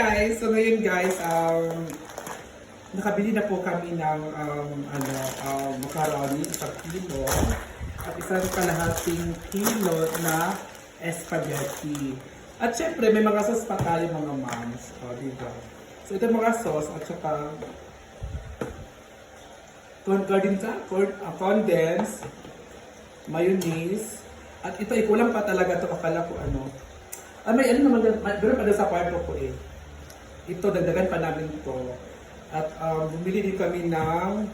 guys! So ngayon guys, um, nakabili na po kami ng um, ano, um, macaroni, isang kilo, at isang kalahating kilo na spaghetti. At syempre, may mga sauce pa tayo mga moms. O, diba? So ito mga sauce at saka corn condensed, corn, uh, condensed, mayonnaise, at ito ay kulang pa talaga to akala ko ano. Ah, may ano naman, meron pa sa kwarto ko eh. Ito, dagdagan pa namin to. At um, bumili din kami ng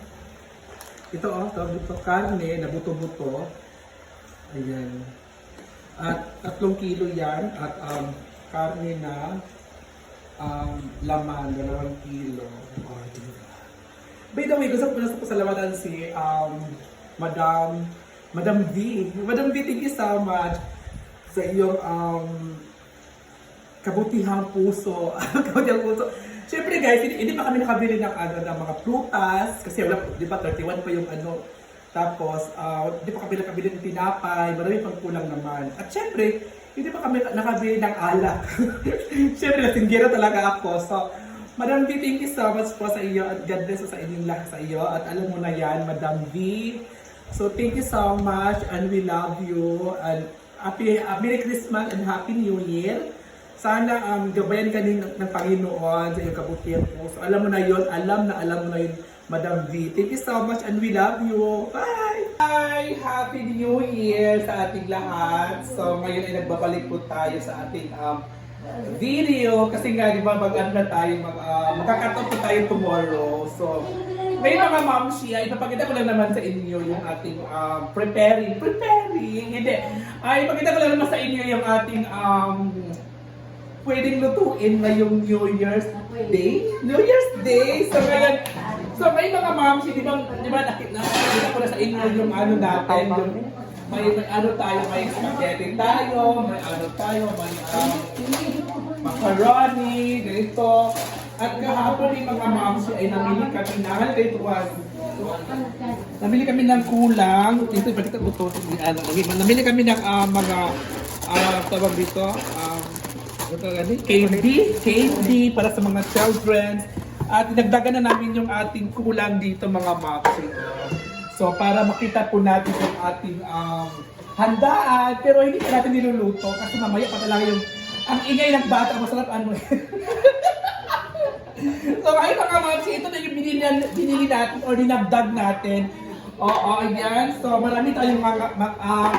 ito oh, tawag dito, karne na buto-buto. Ayan. At tatlong kilo yan at um, karne na um, laman, dalawang kilo. Oh, diba? By the way, gusto ko gusto ko salamatan si um, Madam Madam V. Madam V, thank you so much sa iyong um, kabutihang puso. kabutihang puso. Siyempre guys, hindi, hindi pa kami nakabili ng ano ng mga prutas kasi wala, di ba 31 pa yung ano. Tapos, ah, hindi pa kami nakabili ng tinapay, marami pang kulang naman. At siyempre, hindi pa kami nakabili ng alak. siyempre, nasinggero talaga ako. So, Madam V, thank you so much po sa iyo at God bless sa inyong lahat sa iyo. At alam mo na yan, Madam V. So, thank you so much and we love you. And happy, uh, Merry Christmas and Happy New Year. Sana um, gabayan ka din ng, ng Panginoon sa iyong kabutihan po. So, alam mo na yon, alam na alam mo na yun, Madam V. Thank you so much and we love you. Bye! Hi! Happy New Year sa ating lahat. So, ngayon ay nagbabalik po tayo sa ating um, video kasi nga di ba mag-ano na tayo mag uh, magkakatot po tayo tomorrow so may mga ma'am siya ipapakita ko lang naman sa inyo yung ating um, preparing preparing hindi ay ipakita ko lang naman sa inyo yung ating um, pwedeng lutuin ngayong New Year's Day? New Year's Day? So ngayon so may mga siya di ba di ba nakita ko na sa inyo yung ano natin yung may, may ano tayo, may spaghetti tayo, may ano tayo, may um, macaroni, ganito. At kahapon yung mga moms ay namili kami ng, halika ito was, namili kami ng kulang, ito iba dito ito, ano, namili kami ng ah, mga, ah, tawag dito, um, ito gani, candy, candy para sa mga children. At dinagdagan na namin yung ating kulang dito mga moms. So para makita po natin yung ating um, handaan, pero hindi pa natin niluluto kasi mamaya pa talaga yung ang ingay ng bata, masarap ano eh. so ngayon mga mamsi, ito na yung binili, binili natin or dinagdag natin. Oo, ayan. So marami tayong mga, mga ah,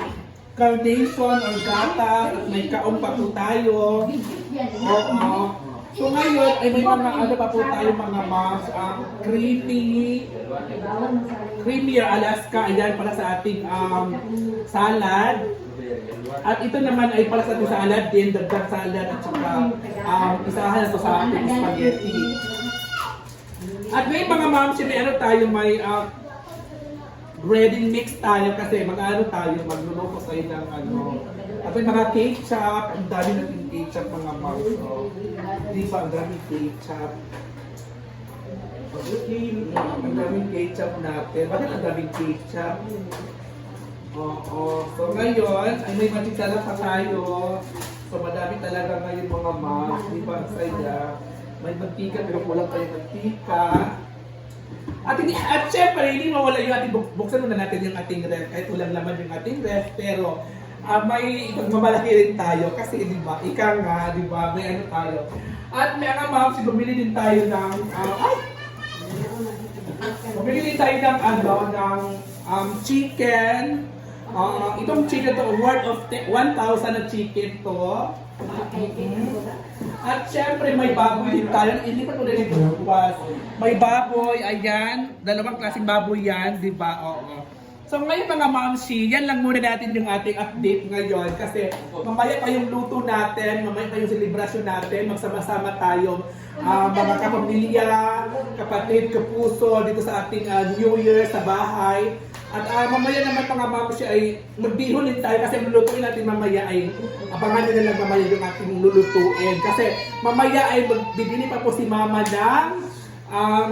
carnation or gata, at may kaong pa po tayo. Oo. So ngayon ay may mga ano pa po tayo mga mas ah, creamy, creamy Alaska, ayan para sa ating um, salad. At ito naman ay para sa ating salad din, dagdag salad at saka um, isahan na to sa ating spaghetti. At may mga moms, may ano tayo, may uh, breading mix tayo kasi mag-ano tayo, magluluto tayo ng ano. At may mga ketchup, ang dami natin ketchup mga moms. So, di ba, ang daming ketchup. Ang daming ketchup natin. Bakit ang daming ketchup? Oo. So ngayon, ay may matikala pa tayo. So madami talaga ngayon mga moms. Di ba ang saya? May mantika pero kulang yung mantika. At, hindi, at syempre, hindi mawala yung ating, buk- buksan muna natin yung ating ref. Kahit ulang laman yung ating ref. Pero ah, may magmamalaki rin tayo. Kasi di ba, ika nga, di ba, may ano tayo. At may mga moms, bumili din tayo ng, ah, ay! Bumili din tayo ng ano, ng um, chicken. Ah, itong chicken to, worth of te- 1,000 na chicken to. At syempre may baboy din tayo. Hindi pa ko rin ito bukas. May baboy, ayan. Dalawang klaseng baboy yan, di ba? Oo. So ngayon mga mamsi, yan lang muna natin yung ating update ngayon kasi mamaya pa yung luto natin, mamaya pa yung selebrasyon natin, magsama-sama tayo ah, mga kapamilya, kapatid, kapuso dito sa ating ah, New Year sa bahay. At ah, mamaya naman mga mamsi ay magbihon tayo kasi lulutuin natin mamaya ay abangan nyo na lang mamaya yung ating lulutuin. Kasi mamaya ay magbibili pa po si mama ng um,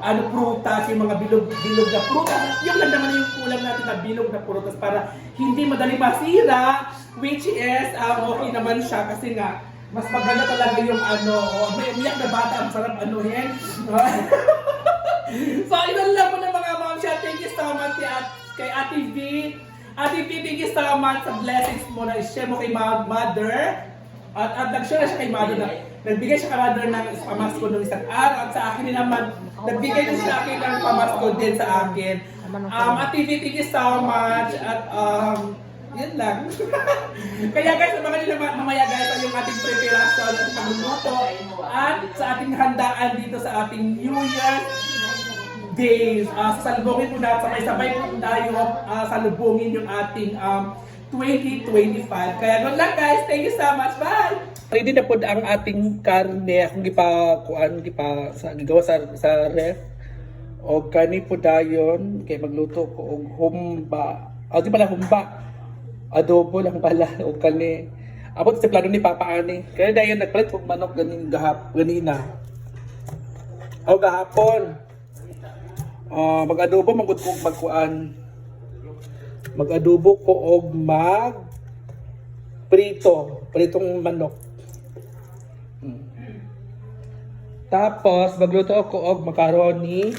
ano prutas, yung mga bilog, bilog na prutas. Yung lang naman yung kulang natin na bilog na prutas para hindi madali masira, which is, ah, okay naman siya kasi nga, mas maganda talaga yung ano, oh, may umiyak na bata, ang sarap anuhin. kay, At- kay Ate V. Ate V, thank you so much sa blessings mo na i-share mo kay mother. At, at nag-share na siya kay mother na nagbigay siya kay mother ng pamasko nung isang araw. At sa akin din naman, nagbigay din siya akin ng pamasko din sa akin. Um, Ate V, thank you so much. At um, yun lang. Kaya guys, mga nila mamaya guys, ay yung ating preparation at pagluluto at sa ating handaan dito sa ating New Year days. Uh, sasalubungin po natin, sabay-sabay po tayo uh, salubungin yung ating um, 2025. Kaya good luck guys. Thank you so much. Bye! Ready na po ang ating karne. Akong gipa, kuan, gipa, sa, gigawa sa, sa ref. O kani po dayon, kay magluto ko og humba. O di pala humba. Adobo lang pala o kani. Abot sa plano ni Papa Ani. Kaya dayon nagpalit og manok ganin gahap ganina. O gahapon. Ah, mag-adobo magud ko magkuan. Mag-adobo ko og mag prito, pritong manok. Hmm. Tapos magluto ako og macaroni.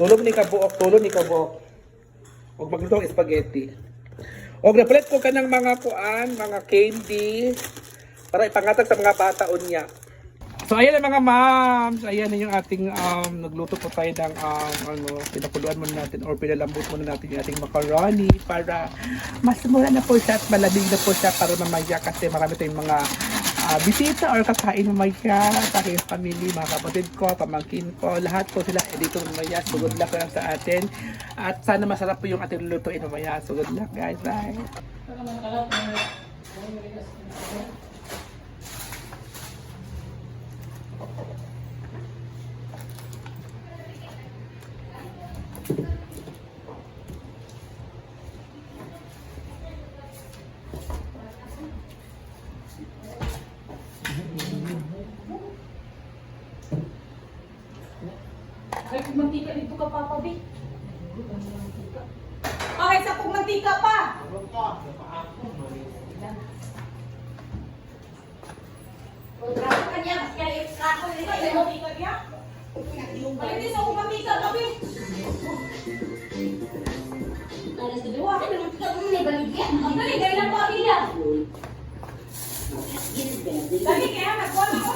Tulog ni kabuok, tulog ni kabuok. Og magluto og spaghetti. Og napalit ko ka ng mga kuan, mga candy para ipangatag sa mga bata unya. So ayan mga moms, ayan na yung ating um, nagluto po tayo ng um, ano, pinakuluan muna natin or pinalambot muna natin yung ating macaroni para mas mura na po siya at malamig na po siya para mamaya kasi marami tayong mga ah, bisita or kakain mamaya sa aking family, mga kapatid ko, pamangkin ko, lahat po sila eh, dito mamaya. So good luck lang sa atin at sana masarap po yung ating lulutuin mamaya. So good luck guys, bye! Kung mantika dito ka, Papa B. Okay, sa kung mantika pa. Grabe ka niya, kaya ako nito, ay mantika niya. Hindi sa kung mantika ka, B. Alas na dalawa, ay mantika ko na baligyan. Ang galing, gaya lang po, Abila. Lagi kaya, nagkuha ako.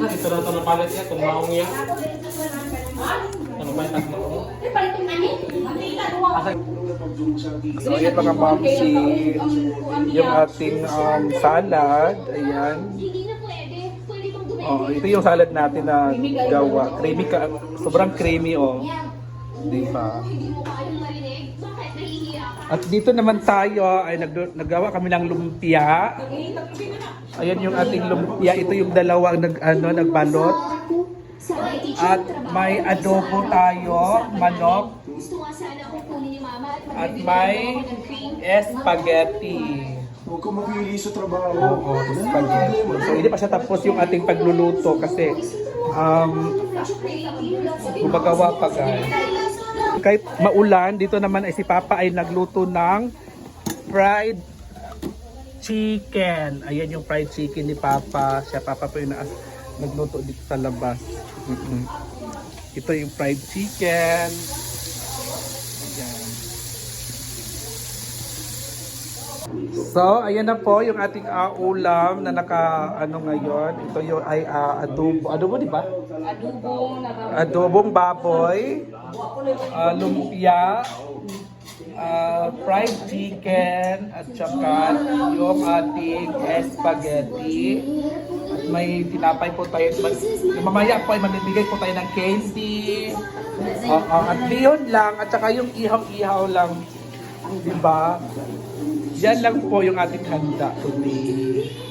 Asa ito na ito na palit niya, kung maong niya. Ano ba yung tag maong? Na So ayan mga mamsi, yung ating um, salad, ayan. Hindi na pwede. Pwede bang dumedi? Oh, ito yung salad natin na gawa. Creamy ka, sobrang creamy oh. Di ba? At dito naman tayo ay nag naggawa kami ng lumpia. Ayan yung ating lumpia. Ito yung dalawang nag ano nagbalot. At may adobo tayo, manok, at may ako ng cream. spaghetti. Huwag kang mapili sa trabaho. Oo, spaghetti. So hindi pa siya tapos yung ating pagluluto kasi um, gumagawa pa guys. Kahit maulan, dito naman ay si Papa ay nagluto ng fried chicken. Ayan yung fried chicken ni Papa. Siya Papa po yung nagluto dito sa labas. Mm-mm. Ito yung fried chicken. So, ayan na po yung ating ah, ulam na naka ano ngayon. Ito yung ay ah, adobo. Adobo, di ba? Adubong, naka- Adobong baboy, ah, lumpia, ah, fried chicken, at saka yung ating spaghetti. At may tinapay po tayo. Yung Mamaya po ay mamibigay po tayo ng candy. Ah, ah, at yun lang. At saka yung ihaw-ihaw lang. Diba? Yan lang po yung ating handa today.